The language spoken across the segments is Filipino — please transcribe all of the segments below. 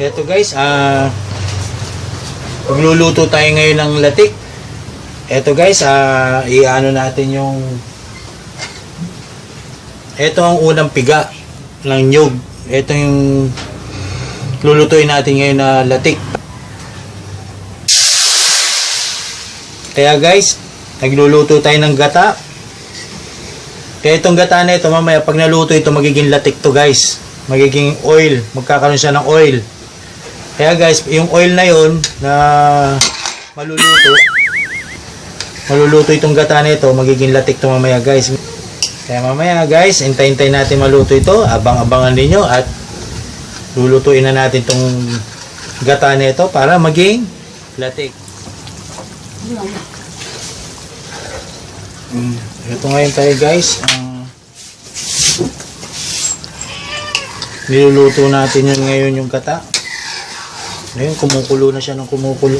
Eto guys, ah magluluto tayo ngayon ng latik. Eto guys, ah iano natin yung Ito ang unang piga ng nyug. Ito yung lulutuin natin ngayon na latik. Kaya guys, nagluluto tayo ng gata. Kaya itong gata na ito, mamaya pag naluto ito, magiging latik to guys. Magiging oil. Magkakaroon siya ng oil. Kaya guys, yung oil na yon na maluluto, maluluto itong gata na ito, magiging latik to mamaya guys. Kaya mamaya guys, intay-intay natin maluto ito, abang-abangan ninyo at lulutuin na natin itong gata na ito para maging latik. Mm, ito ngayon tayo guys. ah, niluluto natin yun ngayon yung gata. Ngayon, kumukulo na siya ng kumukulo.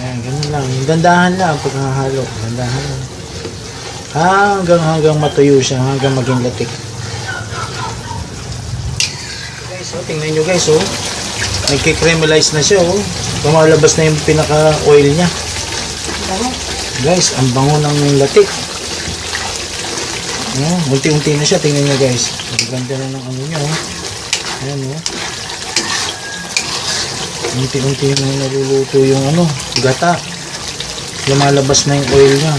Ayan, ganun lang. Dandahan lang pagkahalo. Dandahan lang. Hanggang hanggang matuyo siya, hanggang maging latik. Guys, oh, tingnan nyo guys, oh. Nagkikremulize na siya, oh. Lumalabas na yung pinaka-oil niya. Guys, ang bango ng latik. Ayan, unti-unti na siya. Tingnan nyo guys. Ang ganda na ng ano niya, oh. Ayan, oh. Unti-unti na naluluto yung ano, gata. Lumalabas na yung oil niya.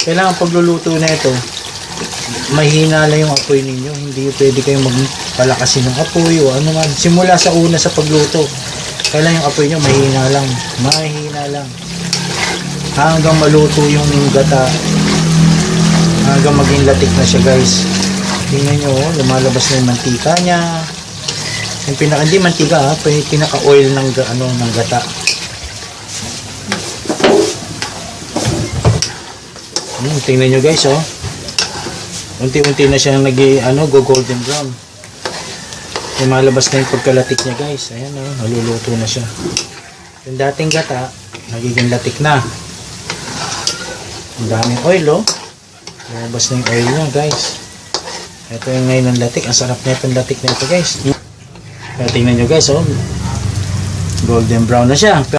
Kailangan pagluluto na ito, mahina lang yung apoy ninyo. Hindi pwede kayong magpalakasin ng apoy o ano man. Simula sa una sa pagluto, kailangan yung apoy nyo mahina lang. Mahina lang. Hanggang maluto yung gata. Hanggang maging latik na siya guys. Tingnan nyo, oh, lumalabas na yung mantika niya. Yung pinaka, hindi mantika ha, yung pinaka-oil ng, ano, ng gata. Hmm, tingnan nyo guys, oh. Unti-unti na siyang nag ano, go golden brown. Lumalabas na yung pagkalatik niya guys. Ayan oh, naluluto na siya. Yung dating gata, nagiging latik na. Ang daming oil oh. Lumabas na yung oil niya guys. Ito yung ngayon ng latik. Ang sarap na itong latik na ito guys. Kaya tingnan nyo guys oh. Golden brown na siya.